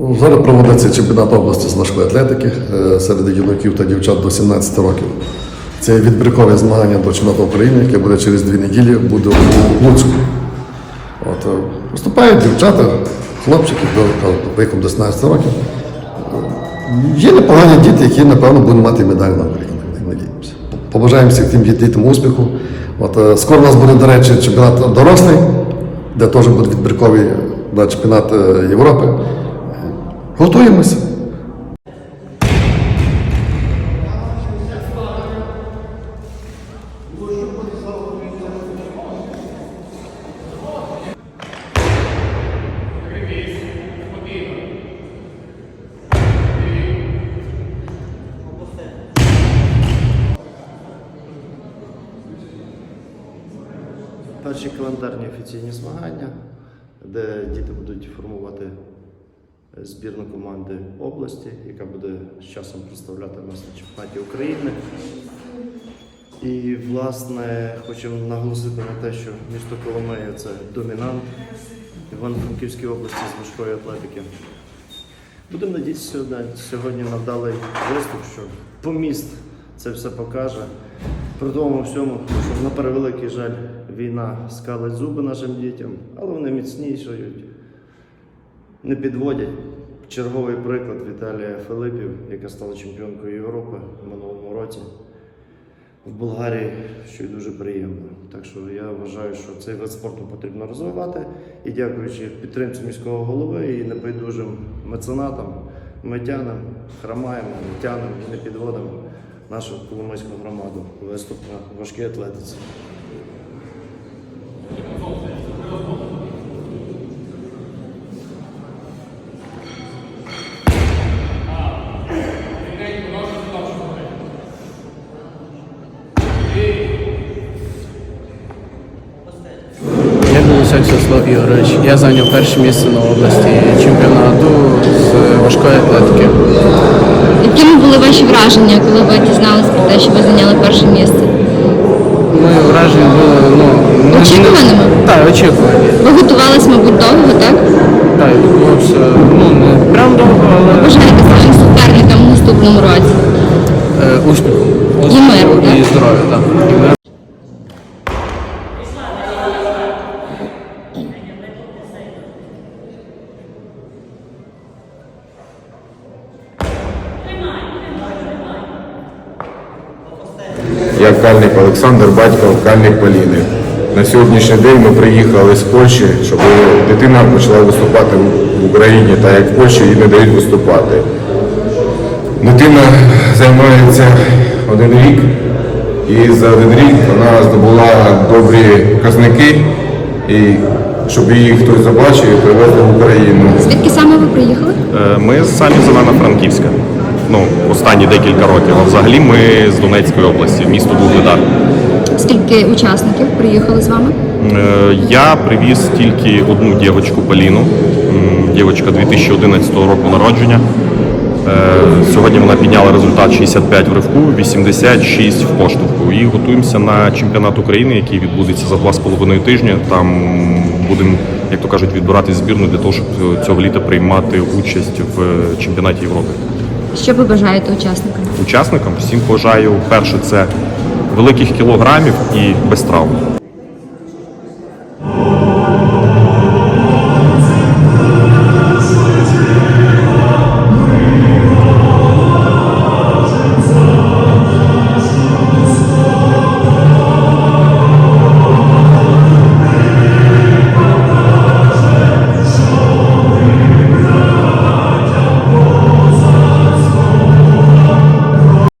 Зараз проводиться чемпіонат області з важкої атлетики е, серед юнаків та дівчат до 17 років. Це відбіркове змагання до чемпіонату України, яке буде через дві неділі, буде у Луцьку. От, е, виступають дівчата, хлопчики до, віком до 16 років. Є непогані діти, які, напевно, будуть мати медаль на Україні. Надіємося. Побажаємо всіх тим дітям успіху. От, е, скоро у нас буде, до речі, чемпіонат дорослий, де теж буде відбірковий на чемпіонат Європи. Готуємося. Перші календарні офіційні змагання, де діти будуть формувати збірну команди області, яка буде з часом представляти нас на чемпіонаті України. І, власне, хочемо наголосити на те, що місто Коломея це домінант Івано-Франківської області з важкої атлетики. Будемо надіятися сьогодні на вдалий виступ, що поміст це все покаже. При тому всьому, що на превеликий жаль, війна скалить зуби нашим дітям, але вони міцнішають, не підводять. Черговий приклад Віталія Филипів, яка стала чемпіонкою Європи в минулому році в Болгарії, що й дуже приємно. Так що я вважаю, що цей вид спорту потрібно розвивати. І дякуючи підтримці міського голови і небайдужим меценатам, ми тянемо, храмаємо, тянемо і не підводимо нашу Коломийську громаду виступ на важкій атлетиці. Ігорович. Я зайняв перше місце на області чемпіонату з важкої атлетики. Якими були ваші враження, коли ви дізналися про те, що ви зайняли перше місце? Мої враження були ну не- Очікуваними? Так, очікувані. Ви готувалися, мабуть, довго, так? Так, я готувався ну не прям довго, але Бажаєте своїм суперникам в наступному році. е, успіху. І миру, і так? здоров'я, так. І миру. Я Кальник Олександр, батько Кальник Поліни. На сьогоднішній день ми приїхали з Польщі, щоб дитина почала виступати в Україні, так як в Польщі їй не дають виступати. Дитина займається один рік, і за один рік вона здобула добрі показники, і щоб її хтось забачив і привезли в Україну. Звідки саме ви приїхали? Е, Ми самі з Івано-Франківська. Ну, останні декілька років. А взагалі ми з Донецької області, місто Вугледар. Скільки учасників приїхали з вами? Е, Я привіз тільки одну дівчинку Поліну. М, Дівчинка 2011 року народження. Е, Сьогодні вона підняла результат 65 в ривку, 86 в поштовху. І готуємося на чемпіонат України, який відбудеться за два з половиною тижня. Там будемо, як то кажуть, відбирати збірну для того, щоб цього літа приймати участь в чемпіонаті Європи. Що ви бажаєте учасникам? учасникам всім бажаю перше це великих кілограмів і без травм.